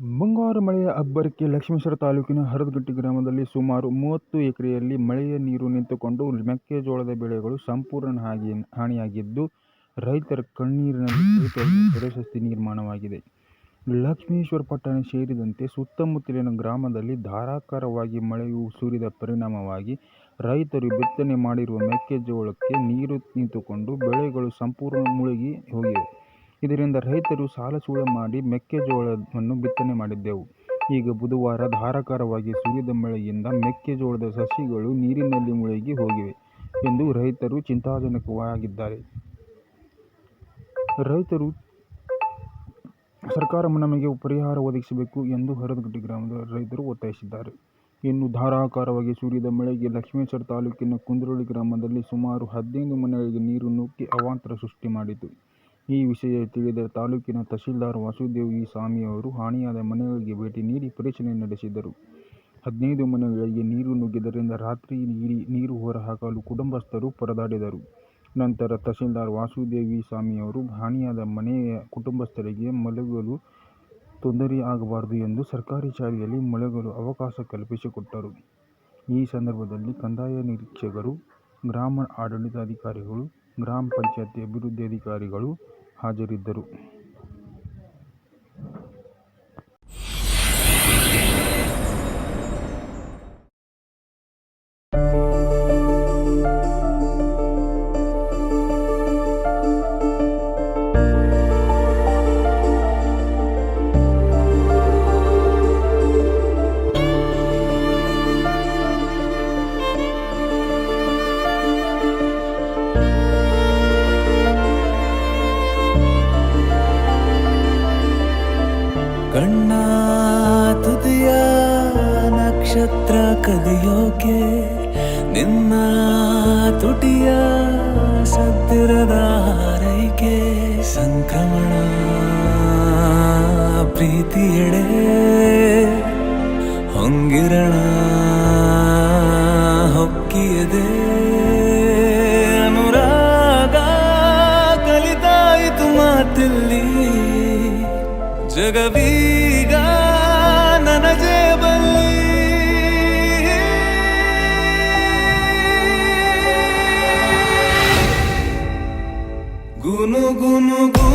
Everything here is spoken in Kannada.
ಮುಂಗಾರು ಮಳೆಯ ಅಬ್ಬರಕ್ಕೆ ಲಕ್ಷ್ಮೇಶ್ವರ ತಾಲೂಕಿನ ಹರದಗಟ್ಟಿ ಗ್ರಾಮದಲ್ಲಿ ಸುಮಾರು ಮೂವತ್ತು ಎಕರೆಯಲ್ಲಿ ಮಳೆಯ ನೀರು ನಿಂತುಕೊಂಡು ಮೆಕ್ಕೆಜೋಳದ ಬೆಳೆಗಳು ಸಂಪೂರ್ಣ ಹಾಗೆ ಹಾನಿಯಾಗಿದ್ದು ರೈತರ ಕಣ್ಣೀರಿನಲ್ಲಿ ಪ್ರಶಸ್ತಿ ನಿರ್ಮಾಣವಾಗಿದೆ. ಲಕ್ಷ್ಮೇಶ್ವರ ಪಟ್ಟಣ ಸೇರಿದಂತೆ ಸುತ್ತಮುತ್ತಲಿನ ಗ್ರಾಮದಲ್ಲಿ ಧಾರಾಕಾರವಾಗಿ ಮಳೆಯು ಸುರಿದ ಪರಿಣಾಮವಾಗಿ ರೈತರು ಬಿತ್ತನೆ ಮಾಡಿರುವ ಮೆಕ್ಕೆಜೋಳಕ್ಕೆ ನೀರು ನಿಂತುಕೊಂಡು ಬೆಳೆಗಳು ಸಂಪೂರ್ಣ ಮುಳುಗಿ ಹೋಗಿವೆ. ಇದರಿಂದ ರೈತರು ಸಾಲ ಸೂಲ ಮಾಡಿ ಮೆಕ್ಕೆಜೋಳವನ್ನು ಬಿತ್ತನೆ ಮಾಡಿದ್ದೆವು. ಈಗ ಬುಧವಾರ ಧಾರಾಕಾರವಾಗಿ ಸುರಿದ ಮಳೆಯಿಂದ ಮೆಕ್ಕೆಜೋಳದ ಸಸಿಗಳು ನೀರಿನಲ್ಲಿ ಮುಳುಗಿ ಹೋಗಿವೆ ಎಂದು ರೈತರು ಚಿಂತಾಜನಕವಾಗಿದ್ದಾರೆ. ರೈತರು ಸರ್ಕಾರ ನಮಗೆ ಪರಿಹಾರ ಒದಗಿಸಬೇಕು ಎಂದು ಹರದಗಟ್ಟಿ ಗ್ರಾಮದ ರೈತರು ಒತ್ತಾಯಿಸಿದ್ದಾರೆ. ಇನ್ನು ಧಾರಾಕಾರವಾಗಿ ಸುರಿದ ಮಳೆಗೆ ಲಕ್ಷ್ಮೇಶ್ವರ ತಾಲೂಕಿನ ಕುಂದ್ರೋಳಿ ಗ್ರಾಮದಲ್ಲಿ ಸುಮಾರು ಹದಿನೈದು ಮನೆಗಳಿಗೆ ನೀರು ನುಗ್ಗಿ ಅವಾಂತರ ಸೃಷ್ಟಿ ಮಾಡಿತು. ಈ ವಿಷಯ ತಿಳಿದ ತಾಲೂಕಿನ ತಹಶೀಲ್ದಾರ್ ವಾಸುದೇವ್ ಇ ಸ್ವಾಮಿಯವರು ಹಾನಿಯಾದ ಮನೆಗಳಿಗೆ ಭೇಟಿ ನೀಡಿ ಪರಿಶೀಲನೆ ನಡೆಸಿದರು. ಹದಿನೈದು ಮನೆಗಳಿಗೆ ನೀರು ನುಗ್ಗಿದ್ದರಿಂದ ರಾತ್ರಿ ಇಡೀ ನೀರು ಹೊರಹಾಕಲು ಕುಟುಂಬಸ್ಥರು ಪರದಾಡಿದರು. ನಂತರ ತಹಶೀಲ್ದಾರ್ ವಾಸುದೇವ್ ಇ ಸ್ವಾಮಿಯವರು ಹಾನಿಯಾದ ಮನೆಯ ಕುಟುಂಬಸ್ಥರಿಗೆ ಮಲಗಲು ತೊಂದರೆ ಆಗಬಾರದು ಎಂದು ಸರ್ಕಾರಿ ಶಾಲೆಯಲ್ಲಿ ಮಲಗಲು ಅವಕಾಶ ಕಲ್ಪಿಸಿಕೊಟ್ಟರು. ಈ ಸಂದರ್ಭದಲ್ಲಿ ಕಂದಾಯ ನಿರೀಕ್ಷಕರು, ಗ್ರಾಮ ಆಡಳಿತಾಧಿಕಾರಿಗಳು, ಗ್ರಾಮ ಪಂಚಾಯಿತಿ ಅಭಿವೃದ್ಧಿ ಅಧಿಕಾರಿಗಳು ಹಾಜರಿದ್ದರು. ಕಣ್ಣ ತುದಿಯ ನಕ್ಷತ್ರ ಕದಿಯೋಕೆ ನಿನ್ನ ತುಟಿಯ ಸದ್ದಿರದ ಹಾರೈಕೆ ಸಂಕ್ರಮಣ ಪ್ರೀತಿಯೆಡೆ ಜಗವೀಗ ನನಗೆ ಬಲ್ಲಿ ಗುನು ಗುನು ಗು